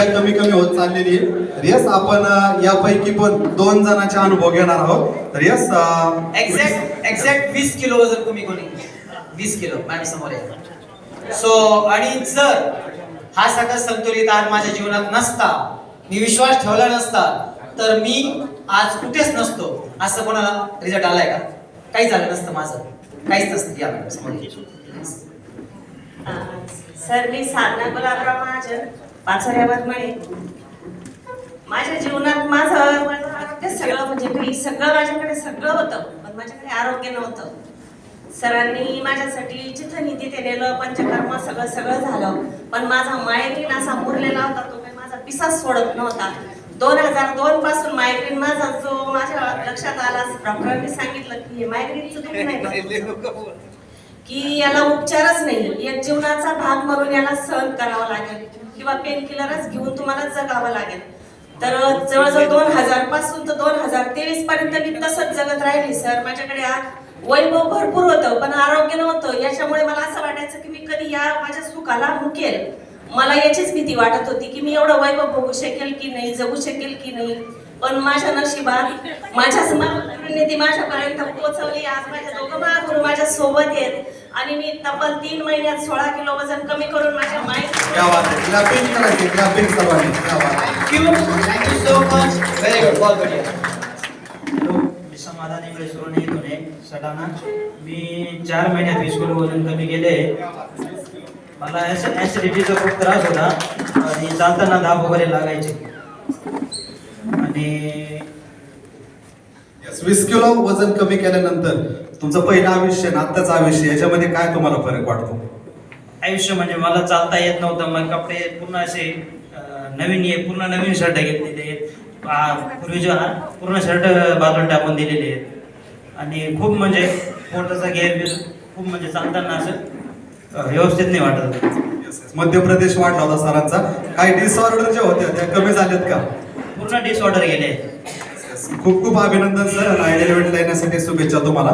कमी कमी होत चाललेली आहे. तर यस आपण यापैकी पण दोन जणांचे अनुभव घेणार आहोत. तर यस एक्झॅक्ट एक्झॅक्ट वीस किलो वजन कमी कोणी वीस किलो माझ्यासमोर आहे. सो आणि जर हा सगळा संतुलित आहार माझ्या जीवनात नसता मी विश्वास ठेवला नसता तर मी आज कुठेच नसतो असं कोणाला रिझल्ट आलाय का? काही झालं नसतं माझं. काहीच नसतं या समोर सर मी साधना गुलाबराव महाजन. पाचोऱ्यावर म्हणे माझ्या जीवनात माझं माझं आरोग्य सगळं म्हणजे मी सगळं माझ्याकडे सगळं होतं पण माझ्याकडे आरोग्य नव्हतं सरांनी माझ्यासाठी जिथं निधी ते नेलं पंचकर्म सगळं सगळं झालं पण माझा मायग्रीन असा मुरलेला होता तो काही माझा पिसाच सोडत नव्हता दोन हजार दोन पासून मायग्रीन माझा जो माझ्या लक्षात आला डॉक्टरांनी सांगितलं की हे मायग्रीनचं दुःख नाही की याला उपचारच नाही या जीवनाचा भाग म्हणून याला सहन करावा लागेल किंवा पेन किलरच घेऊन तुम्हाला जगावं लागेल. तर जवळजवळ दोन हजारपासून तर दोन हजार तेवीस पर्यंत मी तसंच जगत राहिली सर. माझ्याकडे वैभव भरपूर होतं पण आरोग्य नव्हतं. याच्यामुळे मला असं वाटायचं की मी कधी या माझ्या सुखाला मुकेल. मला याचीच भीती वाटत होती की मी एवढं वैभव बघू शकेल की नाही जगू शकेल की नाही. पण माझ्या नशिबात माझ्याच समाजाने ती माझ्यापर्यंत पोहोचवली. आज माझ्या दोघं महागुरु माझ्या सोबत आहेत. आणि मी तब्बल तीन महिन्यात सोळा किलो वजन कमी करून माझ्या क्या बात आहे. क्लॅपिंग करायची क्लॅपिंग सर्वांनी क्या बात आहे. Thank you thank you so much very good बहुत बढिया. हॅलो मी समाधान इंगळे सुरणे इथून आहे. सटाणा मी चार महिन्यात वीस किलो वजन कमी केले मला ऍसिडिटीचा खूप त्रास होता. आणि चालताना धाप वगैरे लागायचे. आणि वीस किलो वजन कमी केल्यानंतर तुमचं पहिलं आयुष्य आणि आत्ताचं आयुष्य याच्यामध्ये काय तुम्हाला फरक वाटतो? आयुष्य म्हणजे मला चालता येत नव्हतं मग कपडे पूर्ण असे नवीन ये पूर्ण नवीन शर्ट घेतलेले आ, पूर्वीचे हा, पूर्ण शर्ट बाजूला टाकून दिलेले आहेत. आणि खूप म्हणजे पोटाचा घेर बिर खूप म्हणजे चालताना असं व्यवस्थित नाही वाटत. मध्य प्रदेश वाढला होता सरांचा. काही डिसऑर्डर जे होते त्या कमी झालेत का? पूर्ण डिसऑर्डर गेले खूप खूप अभिनंदन सर. आयडियल इव्हेंटला येण्यासाठी शुभेच्छा तुम्हाला.